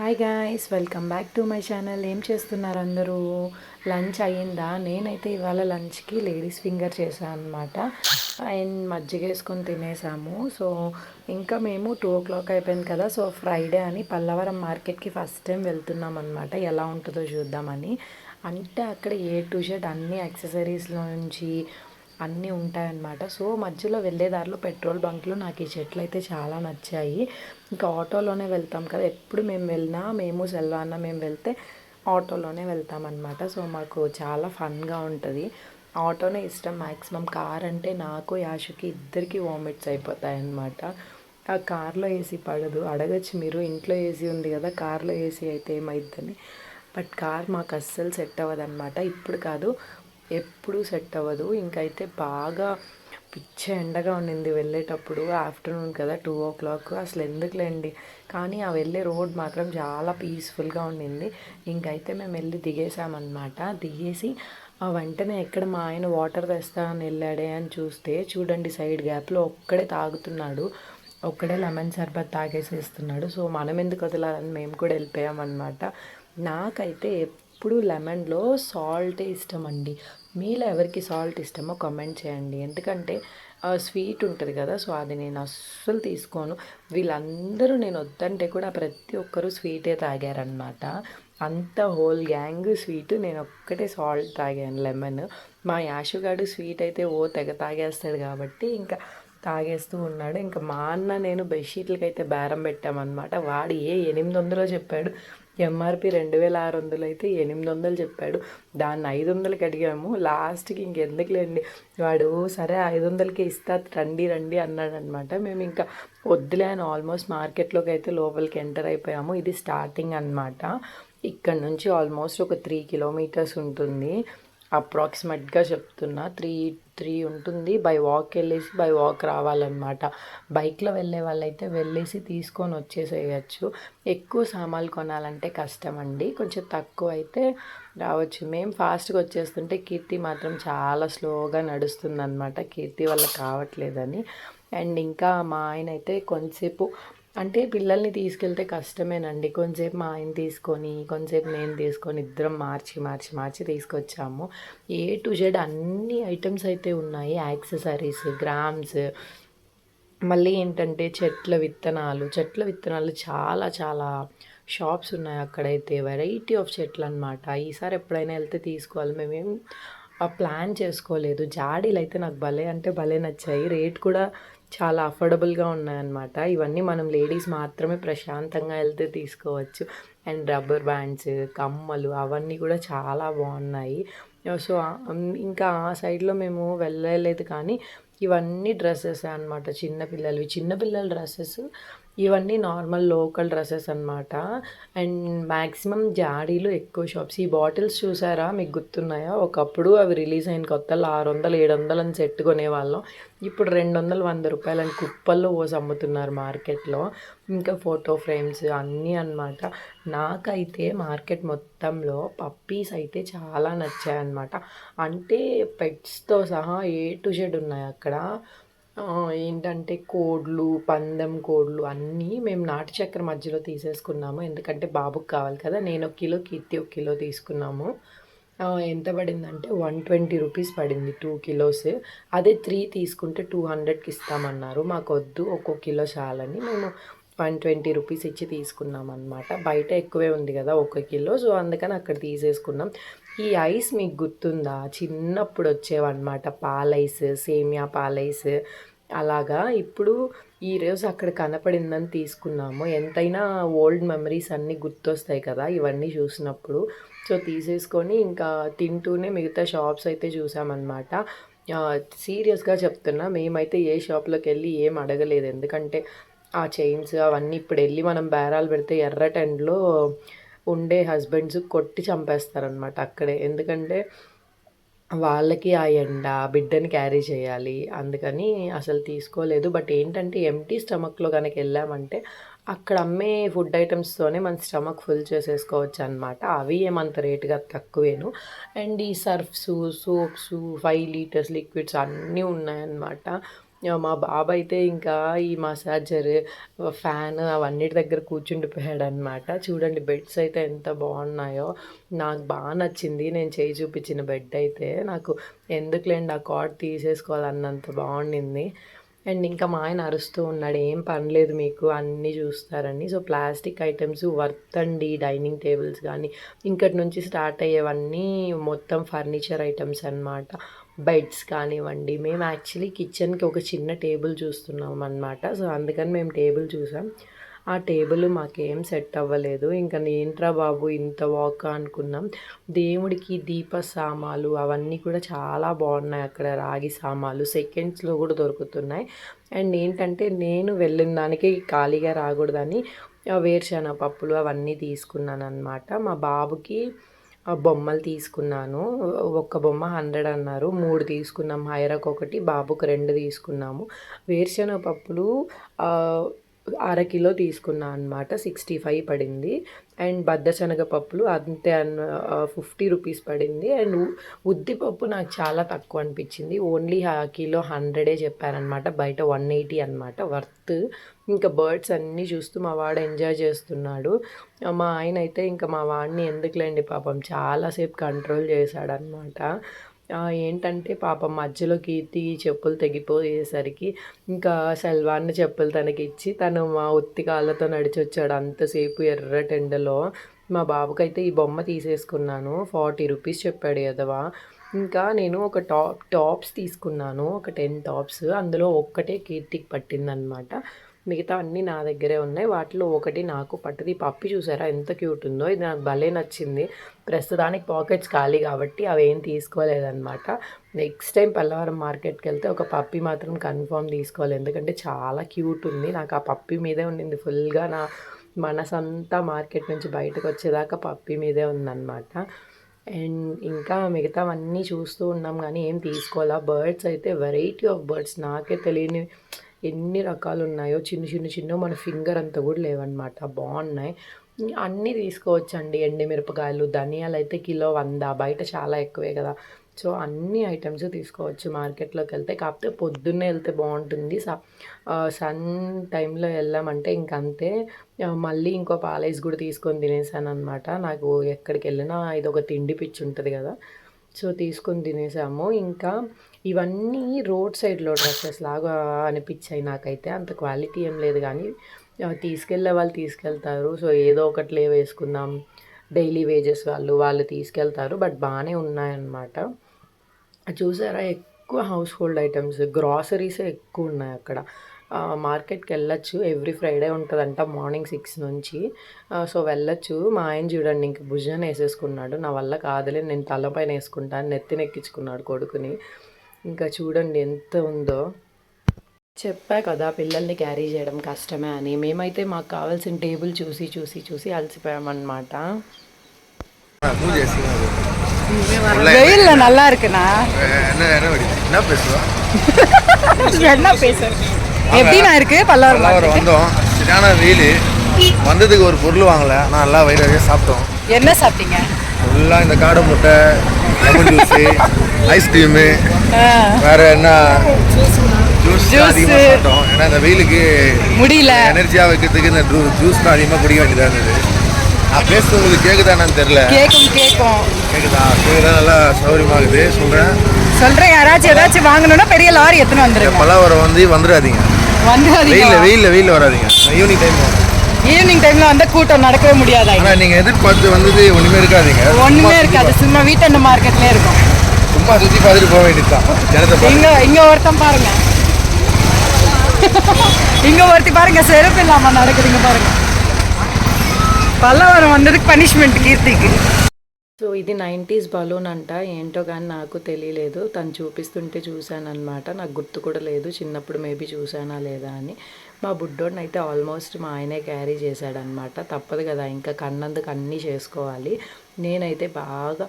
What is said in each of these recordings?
Hi guys welcome back to my channel ఏం చేస్తున్నారు అందరూ? లంచ్ అయ్యిందా? నేనైతే ఇవాళ లంచ్కి లేడీస్ ఫింగర్ చేశాను అనమాట అండ్ మజ్జిగ వేసుకొని తినేసాము. సో ఇంకా మేము టూ ఓ క్లాక్ అయిపోయింది కదా. సో ఫ్రైడే అని పల్లవరం మార్కెట్కి ఫస్ట్ టైం వెళ్తున్నాం అనమాట ఎలా ఉంటుందో చూద్దామని. అంటే అక్కడ ఏ టు షర్ట్ అన్ని యాక్సెసరీస్లో నుంచి అన్నీ ఉంటాయన్నమాట. సో మధ్యలో వెళ్ళే దారిలో పెట్రోల్ బంక్లో నాకు ఈ చెట్లు అయితే చాలా నచ్చాయి. ఇంకా ఆటోలోనే వెళ్తాం కదా. ఎప్పుడు మేము వెళ్ళినా మేము సెల్వాన్న మేము వెళ్తే ఆటోలోనే వెళ్తామన్నమాట. సో మాకు చాలా ఫన్గా ఉంటుంది. ఆటోనే ఇష్టం. మ్యాక్సిమం కార్ అంటే నాకు యాషుకి ఇద్దరికి వామిట్స్ అయిపోతాయి అన్నమాట ఆ కార్లో ఏసీ పడదు. అడగచ్చు మీరు. ఇంట్లో ఏసీ ఉంది కదా కార్లో ఏసీ అయితే ఏమైద్దని బట్ కార్ మాకు అస్సలు సెట్ అవ్వదన్నమాట. ఇప్పుడు కాదు ఎప్పుడూ సెట్ అవ్వదు. ఇంకైతే బాగా పిచ్చ ఎండగా ఉండింది వెళ్ళేటప్పుడు ఆఫ్టర్నూన్ కదా టూ ఓ క్లాక్. అసలు ఎందుకులేండి? కానీ ఆ వెళ్ళే రోడ్ మాత్రం చాలా పీస్ఫుల్గా ఉండింది. ఇంకైతే మేము వెళ్ళి దిగేసామన్నమాట దిగేసి ఆ వెంటనే ఎక్కడ మా ఆయన వాటర్ తెస్తా అని వెళ్ళాడే అని చూస్తే చూడండి సైడ్ గ్యాప్లో ఒక్కడే తాగుతున్నాడు. ఒక్కడే లెమన్ షర్బత్ తాగేసేస్తున్నాడు. సో మనం ఎందుకు వదలాలని మేము కూడా వెళ్ళిపోయామన్నమాట. నాకైతే ఎప్పుడు లెమన్లో సాల్టే ఇష్టం అండి మీలో ఎవరికి సాల్ట్ ఇష్టమో కమెంట్ చేయండి. ఎందుకంటే స్వీట్ ఉంటుంది కదా సో అది నేను అస్సలు తీసుకోను. వీళ్ళందరూ నేను వద్దంటే కూడా ప్రతి ఒక్కరూ స్వీటే తాగారనమాట అంత హోల్ గ్యాంగ్ స్వీట్ నేను ఒక్కటే సాల్ట్ తాగాను లెమన్. మా యాషుగాడు స్వీట్ అయితే ఓ తెగ తాగేస్తాడు కాబట్టి ఇంకా తాగేస్తూ ఉన్నాడు. ఇంకా మా అన్న నేను బెడ్షీట్లకి అయితే బేరం పెట్టామన్నమాట. వాడు ఏ ఎనిమిది వందలో చెప్పాడు. ఎంఆర్పి రెండు వేల ఆరు వందలు అయితే ఎనిమిది వందలు చెప్పాడు. దాన్ని ఐదు వందలకి అడిగాము. లాస్ట్కి ఇంకెందుకులేండి వాడు సరే ఐదు వందలకి ఇస్తా రండి రండి అన్నాడు అనమాట మేము ఇంకా వద్దులే అని ఆల్మోస్ట్ మార్కెట్లోకి అయితే లోపలికి ఎంటర్ అయిపోయాము. ఇది స్టార్టింగ్ అనమాట ఇక్కడ నుంచి ఆల్మోస్ట్ ఒక త్రీ కిలోమీటర్స్ ఉంటుంది. అప్రాక్సిమేట్గా చెప్తున్నా త్రీ త్రీ ఉంటుంది. బై వాక్ వెళ్ళేసి బై వాక్ రావాలన్నమాట. బైక్లో వెళ్ళే వాళ్ళైతే వెళ్ళేసి తీసుకొని వచ్చేసేయచ్చు. ఎక్కువ సామాన్లు కొనాలంటే కష్టం అండి కొంచెం తక్కువ అయితే రావచ్చు. మేము ఫాస్ట్గా వచ్చేస్తుంటే కీర్తి మాత్రం చాలా స్లోగా నడుస్తుంది అనమాట కీర్తి వల్ల కావట్లేదని. అండ్ ఇంకా మా ఆయన అయితే కొంతసేపు అంటే పిల్లల్ని తీసుకెళ్తే కష్టమేనండి. కొంచెంసేపు మా ఆయన తీసుకొని కొంచెంసేపు నేను తీసుకొని ఇద్దరం మార్చి మార్చి మార్చి తీసుకొచ్చాము. ఏ టు జెడ్ అన్ని ఐటమ్స్ అయితే ఉన్నాయి. Accessories grams. మళ్ళీ ఏంటంటే చెట్ల విత్తనాలు. చెట్ల విత్తనాలు చాలా చాలా షాప్స్ ఉన్నాయి అక్కడైతే. వెరైటీ ఆఫ్ చెట్లు అనమాట ఈసారి ఎప్పుడైనా వెళ్తే తీసుకోవాలి. మేమేం ప్లాన్ చేసుకోలేదు. జాడీలు అయితే నాకు భలే అంటే భలే నచ్చాయి. రేట్ కూడా చాలా అఫోర్డబుల్గా ఉన్నాయన్నమాట. ఇవన్నీ మనం లేడీస్ మాత్రమే ప్రశాంతంగా వెళ్తే తీసుకోవచ్చు. అండ్ రబ్బర్ బ్యాండ్స్ కమ్మలు అవన్నీ కూడా చాలా బాగున్నాయి. సో ఇంకా ఆ సైడ్లో మేము వెళ్ళలేదు కానీ ఇవన్నీ డ్రెస్సెస్ అనమాట చిన్నపిల్లలవి చిన్నపిల్లల డ్రెస్సెస్ ఇవన్నీ నార్మల్ లోకల్ డ్రెస్సెస్ అనమాట అండ్ మ్యాక్సిమం జాడీలు ఎక్కువ షాప్స్. ఈ బాటిల్స్ చూసారా? మీకు గుర్తున్నాయా? ఒకప్పుడు అవి రిలీజ్ అయిన కొత్తలు ఆరు వందలు ఏడు వందలు అని సెట్ కొనేవాళ్ళం. ఇప్పుడు రెండు వందలు వంద రూపాయలు అని కుప్పల్లో పోసి అమ్ముతున్నారు మార్కెట్లో. ఇంకా ఫోటో ఫ్రేమ్స్ అన్నీ అనమాట నాకైతే మార్కెట్ మొత్తంలో పప్పీస్ అయితే చాలా నచ్చాయన్నమాట. అంటే పెట్స్తో సహా ఏ టు షెడ్ ఉన్నాయి అక్కడ. ఏంటంటే కోడ్లు పందెం కోడ్లు అన్నీ మేము నాటు చక్కెర మధ్యలో తీసేసుకున్నాము. ఎందుకంటే బాబుకి కావాలి కదా నేను ఒక కిలో కీర్తి ఒక కిలో తీసుకున్నాము. ఎంత పడిందంటే వన్ ట్వంటీ రూపీస్ పడింది టూ కిలోస్. అదే త్రీ తీసుకుంటే టూ హండ్రెడ్కి ఇస్తామన్నారు. మాకు వద్దు ఒక్కో కిలో చాలని మేము వన్ ట్వంటీ రూపీస్ ఇచ్చి తీసుకున్నాం అనమాట బయట ఎక్కువే ఉంది కదా ఒక కిలో. సో అందుకని అక్కడ తీసేసుకున్నాం. ఈ ఐస్ మీకు గుర్తుందా? చిన్నప్పుడు వచ్చేవన్నమాట. పాలైస్ సేమియా పాలైస్ అలాగా ఇప్పుడు ఈరోజు అక్కడ కనపడిందని తీసుకున్నాము. ఎంతైనా ఓల్డ్ మెమరీస్ అన్నీ గుర్తొస్తాయి కదా ఇవన్నీ చూసినప్పుడు. సో తీసేసుకొని ఇంకా తింటూనే మిగతా షాప్స్ అయితే చూసామన్నమాట. సీరియస్గా చెప్తున్నా మేమైతే ఏ షాప్లోకి వెళ్ళి ఏం అడగలేదు. ఎందుకంటే ఆ చైన్స్ అవన్నీ ఇప్పుడు వెళ్ళి మనం బేరాలు పెడితే ఎర్ర టెండ్లో ఉండే హస్బెండ్స్ కొట్టి చంపేస్తారనమాట అక్కడే. ఎందుకంటే వాళ్ళకి ఆ ఎండ బిడ్డని క్యారీ చేయాలి. అందుకని అసలు తీసుకోలేదు. బట్ ఏంటంటే ఎంటీ స్టమక్లో కనుక వెళ్ళామంటే అక్కడ అమ్మే ఫుడ్ ఐటమ్స్తోనే మన స్టమక్ ఫుల్ చేసేసుకోవచ్చు అనమాట అవి ఏమంత రేటుగా తక్కువేను. అండ్ ఈ surfs soaps five litres liquids అన్నీ ఉన్నాయన్నమాట. మా బాబు అయితే ఇంకా ఈ మసాజర్ ఫ్యాన్ అవన్నిటి దగ్గర కూర్చుండిపోయాడు అనమాట చూడండి బెడ్స్ అయితే ఎంత బాగున్నాయో. నాకు బాగా నచ్చింది. నేను చేయి చూపించిన బెడ్ అయితే. నాకు ఎందుకులేండి ఆ కాట్ తీసేసుకోవాలన్నంత బాగుండింది. అండ్ ఇంకా మా ఆయన అరుస్తూ ఉన్నాడు ఏం పనిలేదు మీకు అన్నీ చూస్తారని. సో ప్లాస్టిక్ ఐటమ్స్ వర్త్ అండి డైనింగ్ టేబుల్స్ కానీ ఇంకటి నుంచి స్టార్ట్ అయ్యేవన్నీ మొత్తం ఫర్నిచర్ ఐటమ్స్ అన్నమాట. బెడ్స్ కానివ్వండి మేము యాక్చువల్లీ కిచెన్కి ఒక చిన్న టేబుల్ చూస్తున్నాం అన్నమాట సో అందుకని మేము టేబుల్ చూసాం. ఆ టేబుల్ మాకేం సెట్ అవ్వలేదు. ఇంకా ఏంట్రా బాబు ఇంత వాక్ అనుకున్నాం. దేవుడికి దీప సామాలు అవన్నీ కూడా చాలా బాగున్నాయి అక్కడ రాగి సామాలు. సెకండ్స్లో కూడా దొరుకుతున్నాయి. అండ్ ఏంటంటే నేను వెళ్ళిన దానికి ఖాళీగా రాకూడదని ఆ వేరుశనగ పప్పులు అవన్నీ తీసుకున్నాను అనమాట మా బాబుకి బొమ్మలు తీసుకున్నాను. ఒక్క బొమ్మ హండ్రెడ్ అన్నారు. మూడు తీసుకున్నాం. హైరాక్ ఒకటి బాబుకు రెండు తీసుకున్నాము. వేరుశనగ పప్పులు అర కిలో తీసుకున్నా అనమాట సిక్స్టీ ఫైవ్ పడింది. అండ్ బద్దశనగ పప్పులు అంతే అన్న ఫిఫ్టీ రూపీస్ పడింది. అండ్ ఉద్దిపప్పు నాకు చాలా తక్కువ అనిపించింది. ఓన్లీ కిలో హండ్రెడే చెప్పారనమాట బయట వన్ ఎయిటీ అనమాట వర్త్. ఇంకా బర్డ్స్ అన్నీ చూస్తూ మా వాడు ఎంజాయ్ చేస్తున్నాడు. మా ఆయన అయితే ఇంకా మా వాడిని ఎందుకులేండి పాపం చాలాసేపు కంట్రోల్ చేశాడనమాట ఏంటంటే పాపం మధ్యలో కీర్తి చెప్పులు తెగిపోయేసరికి ఇంకా సెల్వాన్ని చెప్పులు తనకి ఇచ్చి తను మా ఉత్తి కాళ్ళతో నడిచి వచ్చాడు అంతసేపు ఎర్రటెండలో మా బాబుకైతే ఈ బొమ్మ తీసేసుకున్నాను. ఫార్టీ రూపీస్ చెప్పాడు ఎదవా ఇంకా నేను ఒక టాప్ టాప్స్ తీసుకున్నాను. ఒక టెన్ టాప్స్. అందులో ఒక్కటే కీర్తికి పట్టిందనమాట. మిగతా అన్నీ నా దగ్గరే ఉన్నాయి. వాటిలో ఒకటి నాకు పట్టుది. పప్పి చూసారా? ఎంత క్యూట్ ఉందో. ఇది నాకు భలే నచ్చింది. ప్రస్తుతానికి పాకెట్స్ ఖాళీ కాబట్టి అవి ఏం తీసుకోలేదన్నమాట. నెక్స్ట్ టైం పల్లవరం మార్కెట్కి వెళ్తే ఒక పప్పి మాత్రం కన్ఫర్మ్ తీసుకోవాలి. ఎందుకంటే చాలా క్యూట్ ఉంది. నాకు ఆ పప్పి మీదే ఉండింది. ఫుల్గా నా మనసంతా మార్కెట్ నుంచి బయటకు వచ్చేదాకా పప్పి మీదే ఉందన్నమాట. అండ్ ఇంకా మిగతావన్నీ చూస్తూ ఉన్నాం. కానీ ఏం తీసుకోవాలా? బర్డ్స్ అయితే వెరైటీ ఆఫ్ బర్డ్స్ నాకే తెలియని ఎన్ని రకాలు ఉన్నాయో చిన్న చిన్న చిన్న మన ఫింగర్ అంతా కూడా లేవన్నమాట. బాగున్నాయి. అన్నీ తీసుకోవచ్చండి. ఎండిమిరపకాయలు ధనియాలు అయితే కిలో వంద బయట చాలా ఎక్కువే కదా. సో అన్ని ఐటమ్స్ తీసుకోవచ్చు మార్కెట్లోకి వెళ్తే. కాకపోతే పొద్దున్నే వెళ్తే బాగుంటుంది. స- సన్ టైంలో వెళ్ళామంటే ఇంకంతే. మళ్ళీ ఇంకో పాలైస్ కూడా తీసుకొని తినేసాను అనమాట నాకు ఎక్కడికి వెళ్ళినా ఇది ఒక తిండి పిచ్చి ఉంటుంది కదా. సో తీసుకొని తినేసాము. ఇంకా ఇవన్నీ రోడ్ సైడ్లో డ్రెస్సెస్ లాగా అనిపించాయి నాకైతే. అంత క్వాలిటీ ఏం లేదు కానీ తీసుకెళ్ళే వాళ్ళు తీసుకెళ్తారు. సో ఏదో ఒకటిలే వేసుకుందాం. డైలీ వేజెస్ వాళ్ళు వాళ్ళు తీసుకెళ్తారు. బట్ బాగానే ఉన్నాయన్నమాట. చూసారా ఎక్కువ హౌస్ హోల్డ్ ఐటమ్స్ గ్రాసరీస్ ఎక్కువ ఉన్నాయి అక్కడ. మార్కెట్కి వెళ్ళొచ్చు. ఎవ్రీ ఫ్రైడే ఉంటుందంట మార్నింగ్ సిక్స్ నుంచి. సో వెళ్ళొచ్చు. మా ఆయన చూడండి ఇంక భుజాన్ని వేసేసుకున్నాడు. నా వల్ల కాదులే నేను తలపైన వేసుకుంటాను. నెత్తినెక్కించుకున్నాడు కొడుకుని. ఇంకా చూడండి ఎంత ఉందో. చెప్పా కదా పిల్లల్ని క్యారీ చేయడం కష్టమే అని. మేమైతే మాకు కావాల్సిన టేబుల్ చూసి చూసి చూసి అలసిపోయామన్నమాట. வெயில்ல நல்லா இருக்குண்ணா. என்ன என்ன பேசுவா? என்ன பேச? எப்படிண்ணா இருக்கு? பல்லாவரம் வந்தோம். சரியான வெயில். வந்ததுக்கு ஒரு பொருள் வாங்கல. ஆனால் நல்லா வயிறாவே சாப்பிட்டோம். என்ன சாப்பிட்டீங்க? ஃபுல்லாக இந்த காடை முட்டை லெமன் ஜூஸு ஐஸ்கிரீமு வேற என்ன? ஜூஸ் அதிகமாக சாப்பிட்டோம். ஏன்னா இந்த வெயிலுக்கு முடியல. எனர்ஜியாக வைக்கிறதுக்கு இந்த ஜூஸ் தான் அதிகமாக குடிக்க வேண்டியதாக இருந்தது. நான் பேசுறது உங்களுக்கு கேட்குதானு தெரில கேக்கும் கேக்கும். கேட்குதா கேட்குதா நல்லா சௌகரியமாக இருக்குது சொல்கிறேன் சொல்றேன் யாராச்சும் ஏதாச்சும் வாங்கணும்னா பெரிய லாரி எத்தனை வந்துருங்க பல்லாவரம் வந்து வந்துடாதீங்க. வந்து வெயில்ல வெயில்ல வெயில்ல வராதீங்க. ஈவினிங் டைம் ஈவினிங் டைம்ல வந்து கூட்டம் நடக்கவே முடியாதா. ஆனா நீங்க எதிர்பார்த்து வந்தது ஒண்ணுமே இருக்காதீங்க. ஒண்ணுமே இருக்காது. சும்மா வீட்டு மார்க்கெட்ல இருக்கும். சும்மா சுத்தி பார்த்துட்டு போக வேண்டியதுதான் ஜனத்தை இங்க இங்க ஒருத்தன் பாருங்க. இங்க ஒருத்தி பாருங்க செருப்பு இல்லாம நடக்குதுங்க பாருங்க. పల్లవరం అందరికి పనిష్మెంట్ కీర్తికి. సో ఇది నైంటీస్ బలూన్ అంట ఏంటో కానీ నాకు తెలియలేదు. తను చూపిస్తుంటే చూశాను అనమాట నాకు గుర్తు కూడా లేదు. చిన్నప్పుడు మేబీ చూసానా లేదా అని. మా బుడ్డోడిని అయితే ఆల్మోస్ట్ మా ఆయనే క్యారీ చేశాడనమాట తప్పదు కదా ఇంకా కన్నందుకు అన్నీ చేసుకోవాలి. నేనైతే బాగా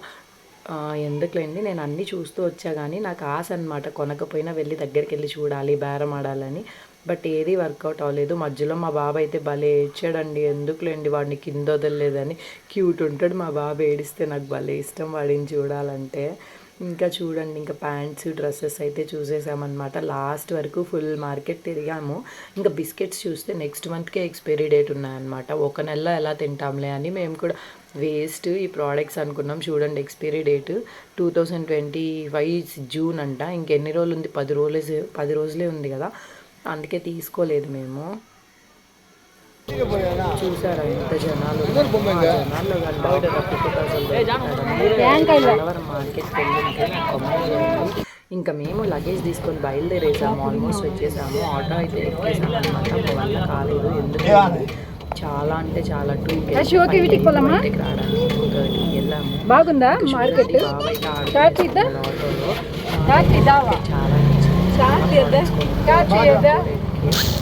ఎందుకులేండి నేను అన్నీ చూస్తూ వచ్చా కానీ నాకు ఆశ అనమాట కొనకపోయినా వెళ్ళి దగ్గరికి వెళ్ళి చూడాలి బేరం ఆడాలని. బట్ ఏది వర్కౌట్ అవ్వలేదు. మధ్యలో మా బాబు అయితే భలే ఏడ్చాడండి. ఎందుకులేండి వాడిని కింద వదలలేదని. క్యూట్ ఉంటాడు మా బాబు ఏడిస్తే నాకు భలే ఇష్టం వాడిని చూడాలంటే. ఇంకా చూడండి ఇంకా ప్యాంట్స్ డ్రెస్సెస్ అయితే చూసేసామన్నమాట. లాస్ట్ వరకు ఫుల్ మార్కెట్ తిరిగాము. ఇంకా బిస్కెట్స్ చూస్తే నెక్స్ట్ మంత్కే ఎక్స్పైరీ డేట్ ఉన్నాయన్నమాట. ఒక నెలలో ఎలా తింటాంలే అని మేము కూడా వేస్ట్ ఈ ప్రోడక్ట్స్ అనుకున్నాం. చూడండి expiry date two thousand twenty five June అంట. ఇంకెన్ని రోజులు ఉంది? పది రోజులే పది రోజులే ఉంది కదా. అందుకే తీసుకోలేదు మేము. చూసారా ఎంత జనాలు? జనాల్లో కానీ బయట అసలు మార్కెట్కి వెళ్ళింటే. ఇంకా మేము లగేజ్ తీసుకొని బయలుదేరేసాము. ఆల్మోస్ట్ వచ్చేసాము. ఆటో అయితే ఎక్కేసాము అనమాట వల్ల కాలేదు. ఎందుకంటే చాలా అంటే చాలా టూ? రావడానికి వెళ్ళాము. బాగుందా మార్కెట్ ఆటోలో చాలా నచ్చింది. స్టార్ట్ చేద్దాం స్టార్ట్ చేద్దాం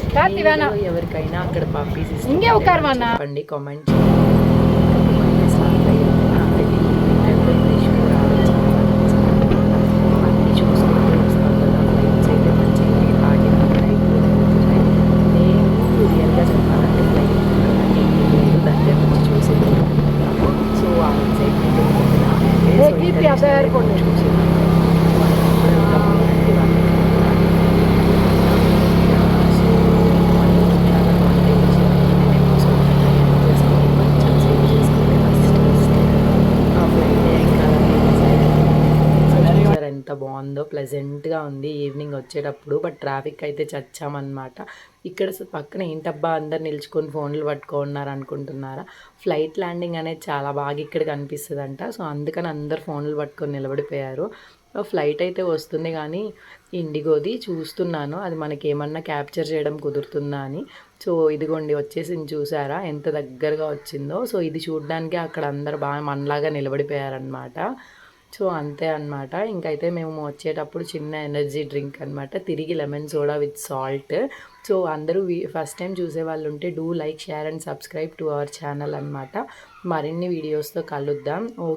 స్టార్ట్ వేనా మీలో ఎవరికైనా అక్కడ పప్పీస్ ఇస్తే ఇంకే ఉక్కారమన్నా చెప్పండి కామెంట్ చేయండి స్టార్ట్ అయ్యింది నాకైతే ఈవినింగ్ టైంలో ఫ్రెష్గా రావడం చాలా నచ్చింది అన్నీ చూసుకుంటూ వస్తాం కదా ఫ్లైట్స్ అయితే మంచిగా ఆగిన అయిపోతున్నాయి నేను రియల్గా చెప్పాలంటే ఫ్లైట్ లేదు దగ్గర నుంచి చూసి సో ఆ ఎక్సైట్మెంట్ చూసి చూసారా ఎంత బాగుందో ప్లెజెంట్గా ఉంది ఈవినింగ్ వచ్చేటప్పుడు బట్ ట్రాఫిక్ అయితే చచ్చామన్నమాట. ఇక్కడ పక్కన ఏంటబ్బా అందరు నిల్చుకొని ఫోన్లు పట్టుకున్నారు అనుకుంటున్నారా? ఫ్లైట్ ల్యాండింగ్ అనేది చాలా బాగా ఇక్కడ కనిపిస్తుందంట. సో అందుకని అందరు ఫోన్లు పట్టుకొని నిలబడిపోయారు. ఫ్లైట్ అయితే వస్తుంది కానీ ఇండిగోది చూస్తున్నాను. అది మనకి ఏమన్నా క్యాప్చర్ చేయడం కుదురుతుందా అని. సో ఇదిగోండి వచ్చేసింది చూసారా? ఎంత దగ్గరగా వచ్చిందో. సో ఇది చూడడానికి అక్కడ అందరు బాగా మనలాగా నిలబడిపోయారనమాట సో అంతే అనమాట ఇంకైతే మేము వచ్చేటప్పుడు చిన్న ఎనర్జీ డ్రింక్ అన్నమాట. తిరిగి lemon soda with salt. So అందరూ ఫస్ట్ టైం చూసే వాళ్ళు ఉంటే do like share and subscribe to our channel అనమాట మరిన్ని వీడియోస్తో కలుద్దాం.